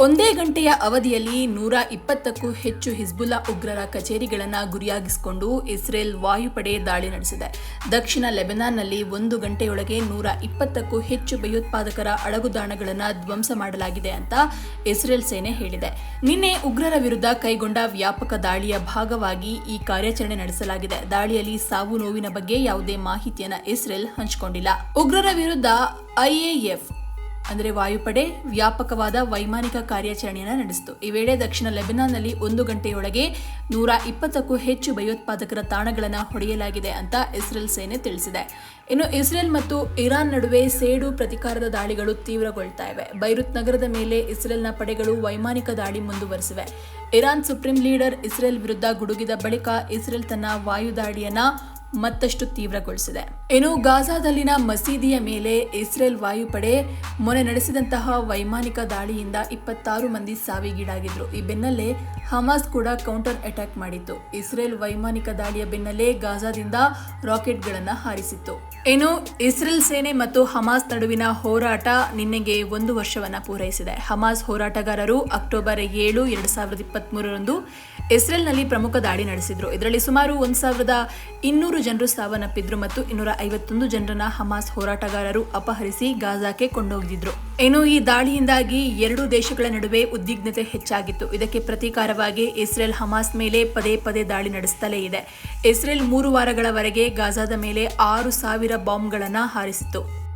ಒಂದೇ ಗಂಟೆಯ ಅವಧಿಯಲ್ಲಿ ನೂರ ಇಪ್ಪತ್ತಕ್ಕೂ ಹೆಚ್ಚು ಹಿಜ್ಬುಲ್ಲಾ ಉಗ್ರರ ಕಚೇರಿಗಳನ್ನು ಗುರಿಯಾಗಿಸಿಕೊಂಡು ಇಸ್ರೇಲ್ ವಾಯುಪಡೆ ದಾಳಿ ನಡೆಸಿದೆ. ದಕ್ಷಿಣ ಲೆಬನಾನ್ನಲ್ಲಿ ಒಂದು ಗಂಟೆಯೊಳಗೆ ನೂರ ಇಪ್ಪತ್ತಕ್ಕೂ ಹೆಚ್ಚು ಭಯೋತ್ಪಾದಕರ ಅಡಗುದಾಣಗಳನ್ನು ಧ್ವಂಸ ಮಾಡಲಾಗಿದೆ ಅಂತ ಇಸ್ರೇಲ್ ಸೇನೆ ಹೇಳಿದೆ. ನಿನ್ನೆ ಉಗ್ರರ ವಿರುದ್ಧ ಕೈಗೊಂಡ ವ್ಯಾಪಕ ದಾಳಿಯ ಭಾಗವಾಗಿ ಈ ಕಾರ್ಯಾಚರಣೆ ನಡೆಸಲಾಗಿದೆ. ದಾಳಿಯಲ್ಲಿ ಸಾವು ನೋವಿನ ಬಗ್ಗೆ ಯಾವುದೇ ಮಾಹಿತಿಯನ್ನು ಇಸ್ರೇಲ್ ಹಂಚಿಕೊಂಡಿಲ್ಲ. ಉಗ್ರರ ವಿರುದ್ಧ ಐಎಎಫ್ ಅಂದರೆ ವಾಯುಪಡೆ ವ್ಯಾಪಕವಾದ ವೈಮಾನಿಕ ಕಾರ್ಯಾಚರಣೆಯನ್ನು ನಡೆಸಿತು. ಈ ವೇಳೆ ದಕ್ಷಿಣ ಲೆಬನಾನ್ನಲ್ಲಿ ಒಂದು ಗಂಟೆಯೊಳಗೆ ನೂರ ಇಪ್ಪತ್ತಕ್ಕೂ ಹೆಚ್ಚು ಭಯೋತ್ಪಾದಕರ ತಾಣಗಳನ್ನು ಹೊಡೆಯಲಾಗಿದೆ ಅಂತ ಇಸ್ರೇಲ್ ಸೇನೆ ತಿಳಿಸಿದೆ. ಇನ್ನು ಇಸ್ರೇಲ್ ಮತ್ತು ಇರಾನ್ ನಡುವೆ ಸೇಡು ಪ್ರತಿಕಾರದ ದಾಳಿಗಳು ತೀವ್ರಗೊಳ್ತಾ ಇವೆ. ಬೈರುತ್ ನಗರದ ಮೇಲೆ ಇಸ್ರೇಲ್ನ ಪಡೆಗಳು ವೈಮಾನಿಕ ದಾಳಿ ಮುಂದುವರೆಸಿವೆ. ಇರಾನ್ ಸುಪ್ರೀಂ ಲೀಡರ್ ಇಸ್ರೇಲ್ ವಿರುದ್ಧ ಗುಡುಗಿದ ಬಳಿಕ ಇಸ್ರೇಲ್ ತನ್ನ ವಾಯು ದಾಳಿಯನ್ನ ಮತ್ತಷ್ಟು ತೀವ್ರಗೊಳಿಸಿದೆ. ಇನ್ನು ಗಾಜಾದಲ್ಲಿನ ಮಸೀದಿಯ ಮೇಲೆ ಇಸ್ರೇಲ್ ವಾಯುಪಡೆ ಮೊನ್ನೆ ನಡೆಸಿದಂತಹ ವೈಮಾನಿಕ ದಾಳಿಯಿಂದ ಇಪ್ಪತ್ತಾರು ಮಂದಿ ಸಾವಿಗೀಡಾಗಿದ್ರು. ಈ ಬೆನ್ನಲ್ಲೇ ಹಮಾಸ್ ಕೂಡ ಕೌಂಟರ್ ಅಟ್ಯಾಕ್ ಮಾಡಿತ್ತು. ಇಸ್ರೇಲ್ ವೈಮಾನಿಕ ದಾಳಿಯ ಬೆನ್ನಲ್ಲೇ ಗಾಜಾದಿಂದ ರಾಕೆಟ್ಗಳನ್ನು ಹಾರಿಸಿತ್ತು. ಇನ್ನು ಇಸ್ರೇಲ್ ಸೇನೆ ಮತ್ತು ಹಮಾಸ್ ನಡುವಿನ ಹೋರಾಟ ನಿನ್ನೆಗೆ ಒಂದು ವರ್ಷವನ್ನ ಪೂರೈಸಿದೆ. ಹಮಾಸ್ ಹೋರಾಟಗಾರರು ಅಕ್ಟೋಬರ್ ಏಳು, ಎರಡು ಸಾವಿರದ ಇಪ್ಪತ್ಮೂರರಂದು ಇಸ್ರೇಲ್ನಲ್ಲಿ ಪ್ರಮುಖ ದಾಳಿ ನಡೆಸಿದ್ರು. ಇದರಲ್ಲಿ ಸುಮಾರು ಒಂದು ಸಾವಿರದ ಇನ್ನೂರು ಜನರು ಸಾವನ್ನಪ್ಪಿದ್ರು ಮತ್ತು ಇನ್ನೂರ ಐವತ್ತೊಂದು ಜನರನ್ನ ಹಮಾಸ್ ಹೋರಾಟಗಾರರು ಅಪಹರಿಸಿ ಗಾಜಾಕ್ಕೆ ಕೊಂಡೋಗಿದ್ರು ಇನ್ನು ಈ ದಾಳಿಯಿಂದಾಗಿ ಎರಡು ದೇಶಗಳ ನಡುವೆ ಉದ್ವಿಗ್ನತೆ ಹೆಚ್ಚಾಗಿತ್ತು. ಇದಕ್ಕೆ ಪ್ರತೀಕಾರವಾಗಿ ಇಸ್ರೇಲ್ ಹಮಾಸ್ ಮೇಲೆ ಪದೇ ಪದೇ ದಾಳಿ ನಡೆಸುತ್ತಲೇ ಇದೆ. ಇಸ್ರೇಲ್ ಮೂರು ವಾರಗಳವರೆಗೆ ಗಾಜಾದ ಮೇಲೆ ಆರು ಸಾವಿರ ಬಾಂಬ್ಗಳನ್ನು ಹಾರಿಸಿತ್ತು.